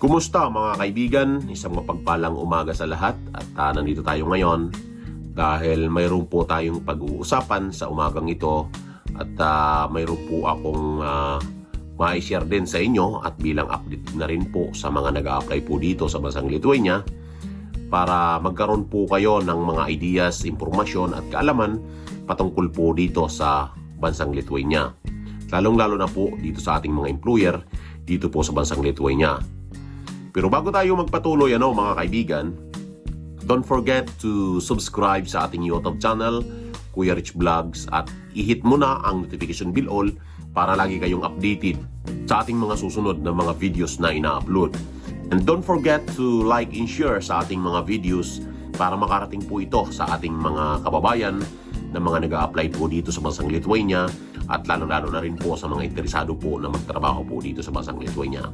Kumusta mga kaibigan? Isang mapagpalang umaga sa lahat at ah, nandito tayo ngayon dahil mayroon po tayong pag-uusapan sa umagang ito at ah, mayroon po akong uh, ma-share din sa inyo at bilang update na rin po sa mga nag apply po dito sa bansang Lithuania para magkaroon po kayo ng mga ideas, impormasyon at kaalaman patungkol po dito sa bansang Lithuania. Lalong-lalo na po dito sa ating mga employer dito po sa bansang Lithuania. Pero bago tayo magpatuloy ano mga kaibigan, don't forget to subscribe sa ating YouTube channel, Kuya Rich Vlogs at i-hit mo na ang notification bell all para lagi kayong updated sa ating mga susunod na mga videos na ina-upload. And don't forget to like and share sa ating mga videos para makarating po ito sa ating mga kababayan na mga nag apply po dito sa bansang Lithuania at lalo-lalo na rin po sa mga interesado po na magtrabaho po dito sa bansang Lithuania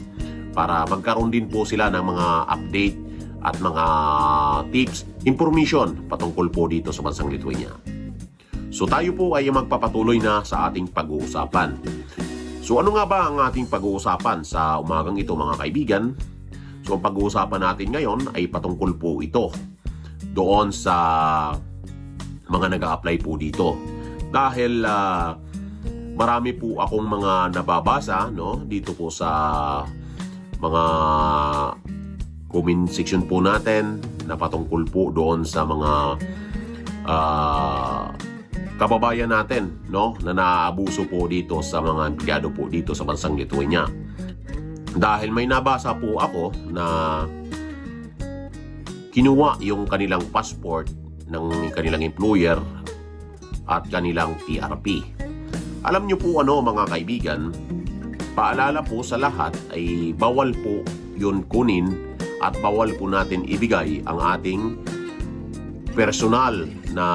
para magkaroon din po sila ng mga update at mga tips, information patungkol po dito sa bansang Lithuania. So tayo po ay magpapatuloy na sa ating pag-uusapan. So ano nga ba ang ating pag-uusapan sa umagang ito mga kaibigan? So ang pag-uusapan natin ngayon ay patungkol po ito doon sa mga nag apply po dito. Dahil ah, marami po akong mga nababasa no dito po sa mga comment section po natin na patungkol po doon sa mga ah, kababayan natin no na naaabuso po dito sa mga empleyado po dito sa bansang Lithuania. Dahil may nabasa po ako na kinuha yung kanilang passport ng kanilang employer at kanilang TRP. Alam niyo po ano mga kaibigan, paalala po sa lahat ay bawal po yun kunin at bawal po natin ibigay ang ating personal na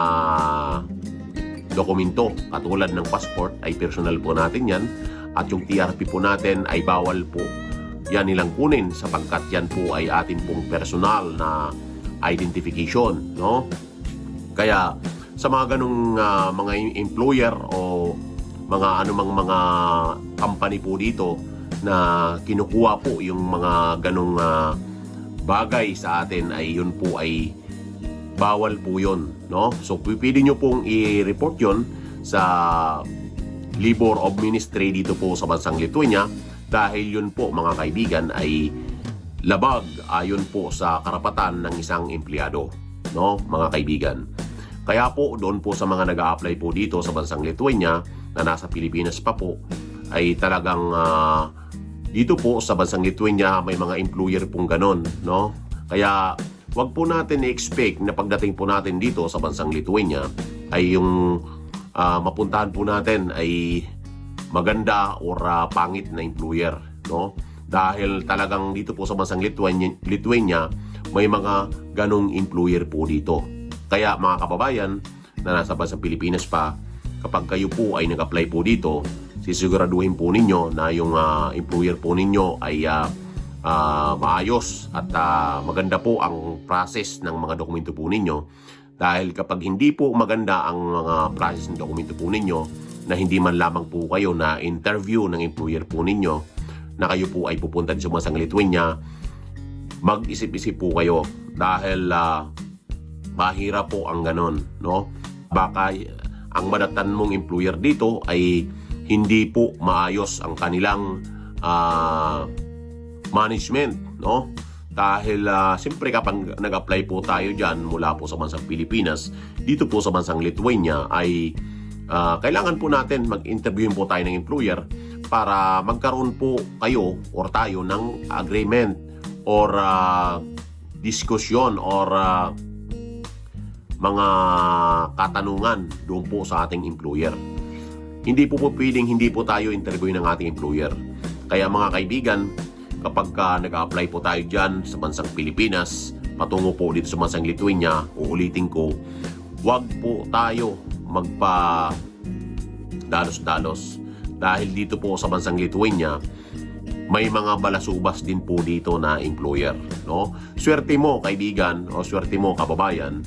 dokumento. Katulad ng passport ay personal po natin yan. At yung TRP po natin ay bawal po yan nilang kunin sapagkat yan po ay atin pong personal na identification no? Kaya sa mga ganong ah, mga employer o mga anumang mga company po dito na kinukuha po yung mga ganong ah, bagay sa atin ay yun po ay bawal po yun no? So pwede nyo pong i-report yun sa Labor of Ministry dito po sa bansang Lithuania dahil yun po mga kaibigan ay labag ayon po sa karapatan ng isang empleyado no? Mga kaibigan kaya po doon po sa mga nag apply po dito sa bansang Lithuania na nasa Pilipinas pa po ay talagang ah, dito po sa bansang Lithuania may mga employer pong ganon no? Kaya wag po natin i-expect na pagdating po natin dito sa bansang Lithuania ay yung ah, mapuntahan po natin ay maganda or ah, pangit na employer no? Dahil talagang dito po sa bansang Lithuania, Lithuania may mga ganong employer po dito kaya mga kababayan na nasa bansang Pilipinas pa kapag kayo po ay nag-apply po dito sisiguraduhin po ninyo na yung ah, employer po ninyo ay ah, ah, maayos at ah, maganda po ang process ng mga dokumento po ninyo. Dahil kapag hindi po maganda ang mga process ng dokumento po ninyo na hindi man lamang po kayo na interview ng employer po ninyo na kayo po ay pupunta sa masang Lithuania mag-isip-isip po kayo. Dahil ah, mahirap po ang ganon no? Baka eh, ang madatan mong employer dito ay hindi po maayos ang kanilang ah, management no? Dahil uh, siyempre kapag nag-apply po tayo dyan mula po sa bansang Pilipinas dito po sa bansang Lithuania ay ah, kailangan po natin mag-interview po tayo ng employer para magkaroon po kayo or tayo ng agreement or ah, diskusyon or ah, mga katanungan doon po sa ating employer. Hindi po po pwedeng hindi po tayo interview ng ating employer. Kaya mga kaibigan, kapag ka nag-apply po tayo dyan sa bansang Pilipinas, patungo po dito sa bansang Lithuania, uulitin ko, wag po tayo magpa dalos-dalos. Dahil dito po sa bansang Lithuania, may mga balasubas din po dito na employer. No? Swerte mo, kaibigan, o swerte mo, kababayan,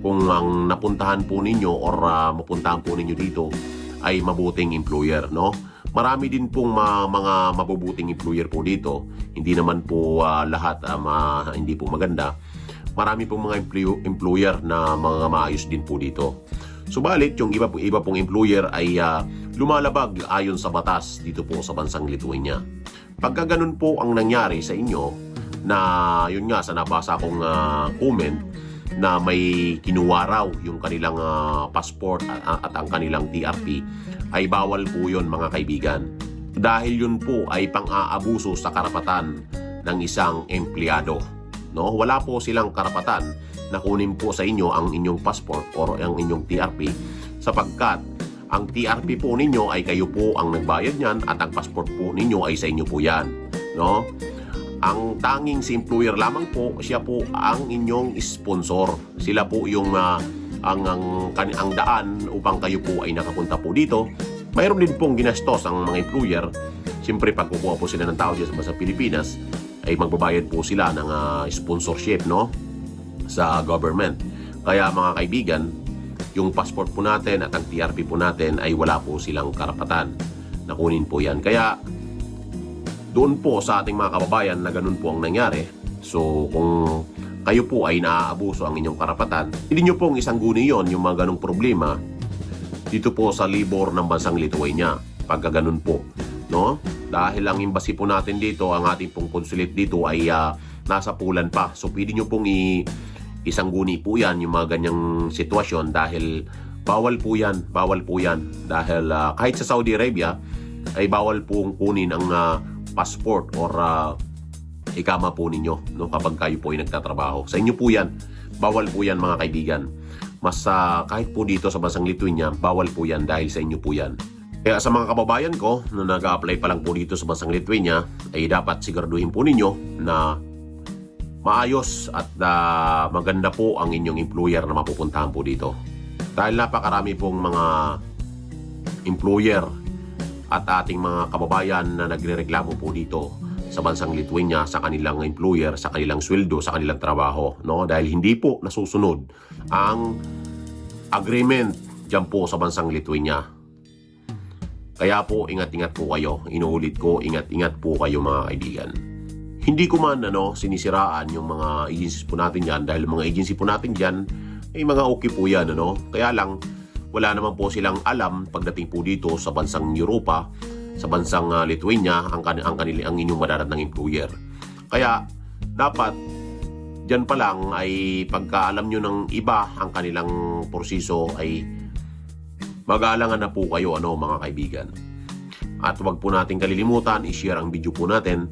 kung ang napuntahan po ninyo or ah, mapuntahan po ninyo dito ay mabuting employer. No? Marami din pong ma- mga mabubuting employer po dito. Hindi naman po ah, lahat ah, ma- hindi po maganda. Marami pong mga employ- employer na mga maayos din po dito. Subalit, yung iba, iba pong employer ay ah, lumalabag ayon sa batas dito po sa bansang Lithuania. Pagka ganun po ang nangyari sa inyo, na yun nga sa nabasa kong ah, comment, na may kinuha raw yung kanilang ah, passport at, at ang kanilang TRP ay bawal po yun mga kaibigan. Dahil yun po ay pang-aabuso sa karapatan ng isang empleyado. No? Wala po silang karapatan na kunin po sa inyo ang inyong passport or ang inyong TRP sapagkat ang TRP po ninyo ay kayo po ang nagbayad niyan at ang passport po ninyo ay sa inyo po yan. No? Ang tanging si employer lamang po, siya po ang inyong sponsor. Sila po yung ah, ang, ang, kan- ang daan upang kayo po ay nakapunta po dito. Mayroon din pong ginastos ang mga employer. Siyempre, pag kukuha po sila ng tao dyan sa Pilipinas, ay magbabayad po sila ng ah, sponsorship, no? Sa government. Kaya mga kaibigan, yung passport po natin at ang TRP po natin ay wala po silang karapatan na kunin po yan. Kaya doon po sa ating mga kababayan na ganun po ang nangyari. So kung kayo po ay naaabuso ang inyong karapatan, hindi nyo pong isang guni yon yung mga ganong problema dito po sa libor ng bansang Lithuania. Pagka ganun po. No? Dahil ang embassy po natin dito, ang ating pong consulate dito ay ah, nasa pulan pa. So pwede nyo pong i- isang guni po yan yung mga ganyang sitwasyon dahil bawal po yan, bawal po yan. Dahil ah, kahit sa Saudi Arabia ay bawal pong kunin ang ah, passport or ah, ikama po ninyo no, kapag kayo po ay nagtatrabaho. Sa inyo po yan. Bawal po yan mga kaibigan. Mas ah, kahit po dito sa bansang Lithuania, bawal po yan dahil sa inyo po yan. Kaya sa mga kababayan ko na nag-apply pa lang po dito sa bansang Lithuania, ay dapat siguraduhin po ninyo na maayos at ah, maganda po ang inyong employer na mapupuntahan po dito. Dahil napakarami pong mga employer at ating mga kababayan na nagrereklamo po dito sa bansang Lithuania sa kanilang employer, sa kanilang sweldo, sa kanilang trabaho, no? Dahil hindi po nasusunod ang agreement diyan po sa bansang Lithuania. Kaya po ingat-ingat po kayo. Inuulit ko, ingat-ingat po kayo mga kaibigan. Hindi ko man ano, sinisiraan yung mga agencies po natin yan dahil mga agency po natin dyan ay mga okay po yan. Ano? Kaya lang, wala naman po silang alam pagdating po dito sa bansang Europa, sa bansang ah, Lithuania, ang, kan- ang, kanili, ang inyong madaratang employer. Kaya, dapat, dyan pa lang ay pagkaalam nyo ng iba ang kanilang proseso ay mag-aalangan na po kayo ano mga kaibigan. At huwag po natin kalilimutan i-share ang video po natin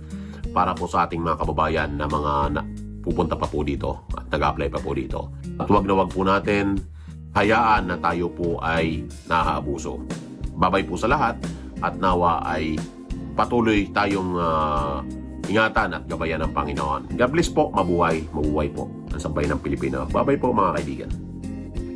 para po sa ating mga kababayan na mga na, pupunta pa po dito at nag-apply pa po dito. At huwag na huwag po natin hayaan na tayo po ay naaabuso. Babay po sa lahat at nawa ay patuloy tayong ah, ingatan at gabayan ng Panginoon. God bless po, mabuhay, mabuhay po ang sabay ng Pilipino. Babay po mga kaibigan.